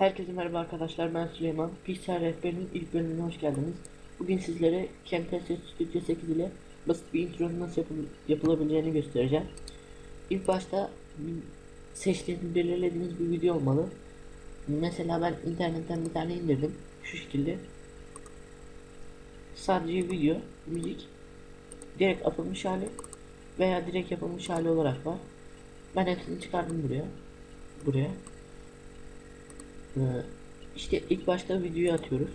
Herkese merhaba arkadaşlar ben Süleyman. Pixar Rehberi'nin ilk bölümüne hoş geldiniz. Bugün sizlere Camtasia Studio 8 ile basit bir intronun nasıl yapıl- yapılabileceğini göstereceğim. İlk başta seçtiğiniz, belirlediğiniz bir video olmalı. Mesela ben internetten bir tane indirdim. Şu şekilde. Sadece video, müzik, direkt atılmış hali veya direkt yapılmış hali olarak var. Ben hepsini çıkardım buraya. Buraya. Ee, işte ilk başta videoyu atıyoruz.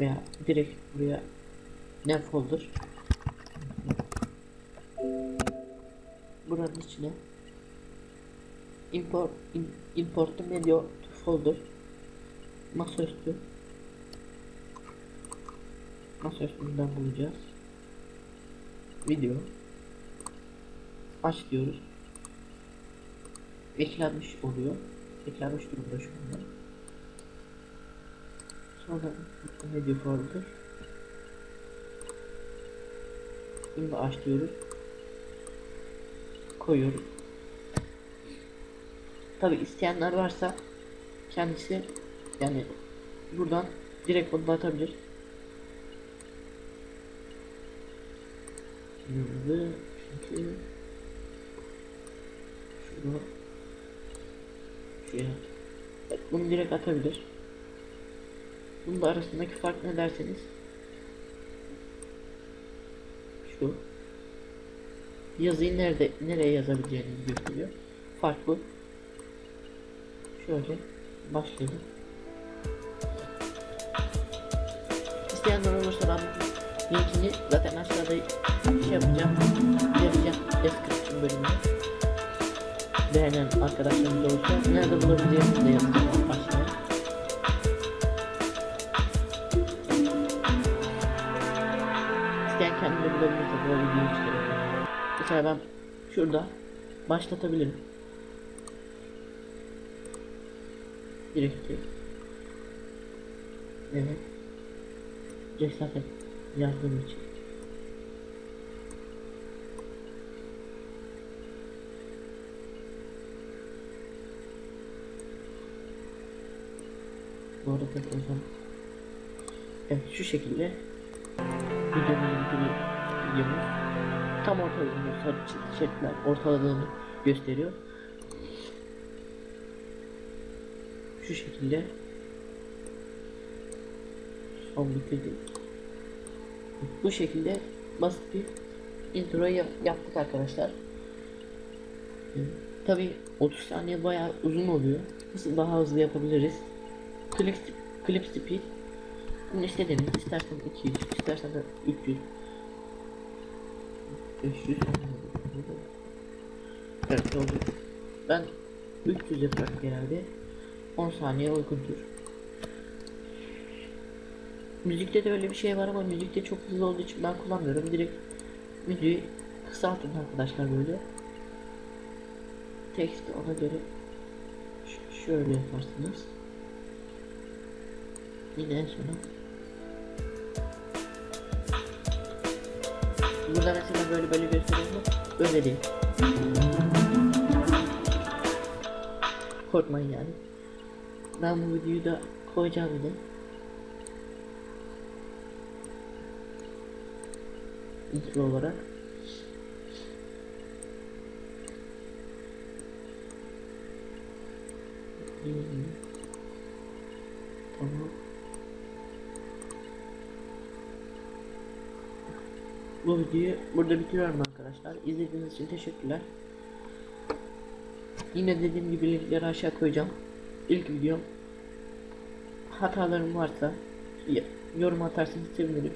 Veya direkt buraya ne folder? Buranın içine import in, import media to folder masaüstü. Masaüstünden bulacağız. Video. Aç diyoruz eklenmiş oluyor eklenmiş durumda şu anda Sonra video folder. Şimdi aç diyoruz. Koyuyoruz. Tabi isteyenler varsa kendisi yani buradan direkt da atabilir. Şimdi çünkü şunu şuraya evet, bunu direkt atabilir. Bunun da arasındaki fark ne derseniz şu yazıyı nerede nereye yazabileceğinizi gösteriyor. Fark bu. Şöyle başlayalım. İsteyenler olursa ben linkini zaten aşağıda şey yapacağım. Vereceğim description bölümüne. Beğenen arkadaşlarımız olursa nerede bulabileceğimizi de yazacağım aşağıya. İsteyen kendine bulabilir tabii o videoyu çıkarırken. Mesela ben şurada başlatabilirim. Direkt direkt. Evet. Cesaret yardım için. Bu arada hocam. Evet şu şekilde videonun videomuz tam ortaladığını sarı şeritler ortaladığını gösteriyor. Şu şekilde son bitirdik. Bu şekilde basit bir intro yap- yaptık arkadaşlar. Tabi 30 saniye bayağı uzun oluyor. Nasıl daha hızlı yapabiliriz? Clip, clip speed bunu istediğiniz istersen 200 istersen de 300 500 Evet oldu. Ben 300 yaparak genelde 10 saniye uygundur. Müzikte de öyle bir şey var ama müzikte çok hızlı olduğu için ben kullanmıyorum. Direkt müziği kısaltın arkadaşlar böyle. Teksti ona göre şöyle yaparsınız. En sona Burada mesela böyle böyle gösteriyor mu? Böyle değil. Korkmayın yani. Ben bu videoyu da koyacağım yine. Intro olarak. Hmm. Tamam. Bu videoyu burada bitiriyorum arkadaşlar. İzlediğiniz için teşekkürler. Yine dediğim gibi linkleri aşağı koyacağım. İlk videom. Hatalarım varsa yorum atarsanız sevinirim.